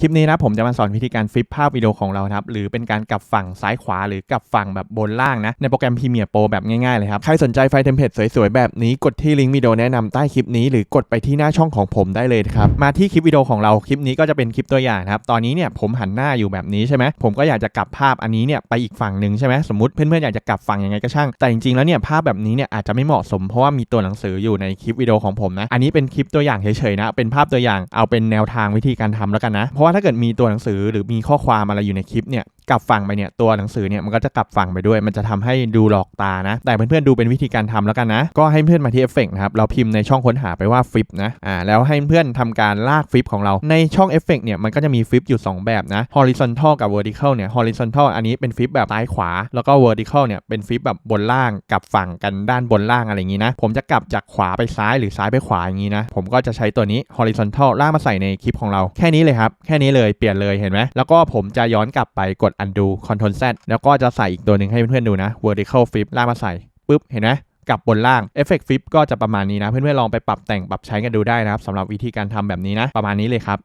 คลิปนี้นะผมจะมาสอนวิธีการฟลิปภาพวิดีโอของเราครับหรือเป็นการกลับฝั่งซ้ายขวาหรือกลับฝั่งแบบบนล่างนะในโปรแกรม Premiere Pro แบบง่ายๆเลยครับ ใครสนใจไฟล์เทมเพลตสวยๆ แบบนี้กดที่ลิงก์วิดีโอแนะนำใต้คลิปนี้หรือกดไปที่หน้าช่องของผมได้เลยครับ มาที่คลิปวิดีโอของเราคลิปนี้ก็จะเป็นคลิปตัวอย่างนะครับ ตอนนี้เนี่ยผมหันหน้าอยู่แบบนี้ใช่ไหมผมก็อยากจะกลับภาพอันนี้เนี่ยไปอีกฝั่งหนึ่งใช่ไหมสมมติเพื่อนๆอยากจะกลับฝั่งยังไงก็ช่างแต่จริงๆแล้วเนี่ยภาพแบบนี้เนี่ยอาจจะไม่เหมาะสมเพราะว่ามีตัวหนังสืออยู่ในคลิปวิดีโอของผมนะอันนี้เป็นคลิปตัวอย่างเฉยๆนะเป็นภาพตัวอย่างเอาเป็นแนวทางวิธีการทำแล้วกันนะราะว่าถ้าเกิดมีตัวหนังสือหรือมีข้อความอะไรอยู่ในคลิปเนี่ยกลับฝั่งไปเนี่ยตัวหนังสือเนี่ยมันก็จะกลับฝั่งไปด้วย มันจะทำให้ดูหลอกตานะ แต่เพื่อนๆดูเป็นวิธีการทำแล้วกันนะ ก็ให้เพื่อนมาที่เอฟเฟกนะครับเราพิมพ์ในช่องค้นหาไปว่าฟลิปนะอ่าแล้วให้เพื่อนทำการลากฟลิปของเราในช่องเอฟเฟกเนี่ยมันก็จะมีฟลิปอยู่ 2 แบบนะ horizontal กับ vertical เนี่ย horizontal อันนี้เป็นฟลิปแบบซ้ายขวา แล้วก็ vertical เนี่ยเป็นฟลิปแบบบนล่างกลับฝั่งกันด้านบนล่างอะไรอย่างนี้นะผมจะกลับจากขวาไปซ้ายหรือซ้ายไปขวาอย่างนี้นะผมก็จะใช้ตัวนี้ horizontal ลากมาใส่ในคลิปของเราแค่นี้เลยครับแค่นี้เลยเปลี่ยนเลยเห็นไหมแล้วก็ผมจะย้อนกลับไปกด undo control z แล้วก็จะใส่อีกตัวหนึ่งให้เพื่อนๆดูนะ vertical flip ลากมาใส่ปุ๊บเห็นไหมกับบนล่างเอฟเฟกต์ฟลิปก็จะประมาณนี้นะ เพื่อนๆลองไปปรับแต่งปรับใช้กันดูได้นะครับสำหรับวิธีการทำแบบนี้นะ ประมาณนี้เลยครับ